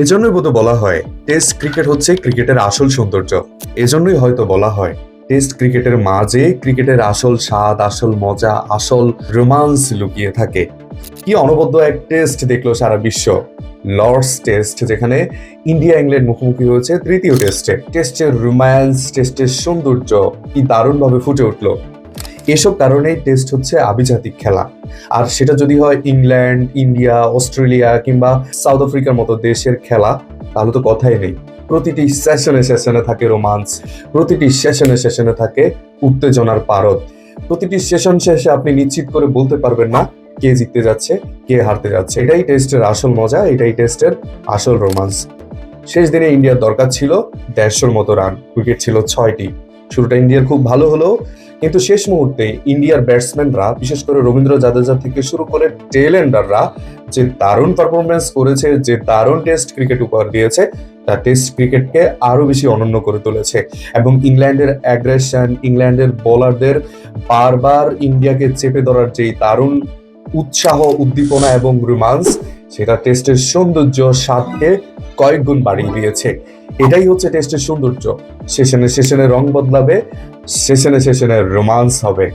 এজন্যই বোধ বলা হয় টেস্ট ক্রিকেট হচ্ছে ক্রিকেটের আসল সৌন্দর্য। এজন্যই হয়তো বলা হয় টেস্ট ক্রিকেটের মাঝে ক্রিকেটের আসল স্বাদ, আসল মজা, আসল রোমান্স লুকিয়ে থাকে। কি অনবদ্য এক টেস্ট দেখল সারা বিশ্ব। লর্ডস টেস্ট যেখানে ইন্ডিয়া ইংল্যান্ড মুখোমুখি হয়েছে তৃতীয় টেস্টে টেস্টের রোম্যান্স টেস্টের সৌন্দর্য কি দারুণভাবে ফুটে উঠল। এসব কারণেই টেস্ট হচ্ছে আভিজাতিক খেলা। আর সেটা যদি হয় ইংল্যান্ড, ইন্ডিয়া, অস্ট্রেলিয়া কিংবা সাউথ আফ্রিকার মতো দেশের খেলা, তাহলে তো কথাই নেই। প্রতিটি সেশনে সেশনে থাকে রোমান্স প্রতিটি সেশনে সেশনে থাকে উত্তেজনার পারদ। প্রতিটি সেশন শেষে আপনি নিশ্চিত করে বলতে পারবেন না, কে জিততে যাচ্ছে, কে হারতে যাচ্ছে। এটাই টেস্টের আসল মজা, এটাই টেস্টের আসল রোমান্স শেষ দিনে ইন্ডিয়ার দরকার ছিল দেড়শোর মতো রান উইকেট ছিল ছয়টি। শুরুটা ইন্ডিয়ার খুব ভালো হলো কিন্তু শেষ মুহূর্তে ইন্ডিয়ার ব্যাটসম্যানরা, বিশেষ করে রবীন্দ্র জাদেজা থেকে শুরু করে টেলেন্ডাররা, যে দারুণ পারফরমেন্স করেছে, যে দারুণ টেস্ট ক্রিকেট উপহার দিয়েছে, তা টেস্ট ক্রিকেটকে আরও বেশি অনন্য করে তুলেছে। এবং ইংল্যান্ডের অ্যাগ্রেশন ইংল্যান্ডের বোলারদের বারবার ইন্ডিয়াকে চেপে ধরার যে দারুণ উৎসাহ, উদ্দীপনা এবং রোমান্স সেটা টেস্টের সৌন্দর্য, স্বাদকে কয়েক গুণ বাড়িয়ে দিয়েছে। এটাই হচ্ছে টেস্টের সৌন্দর্য। সেশনে সেশনে রং বদলাবে, সেশনে সেশনে রোমান্স হবে।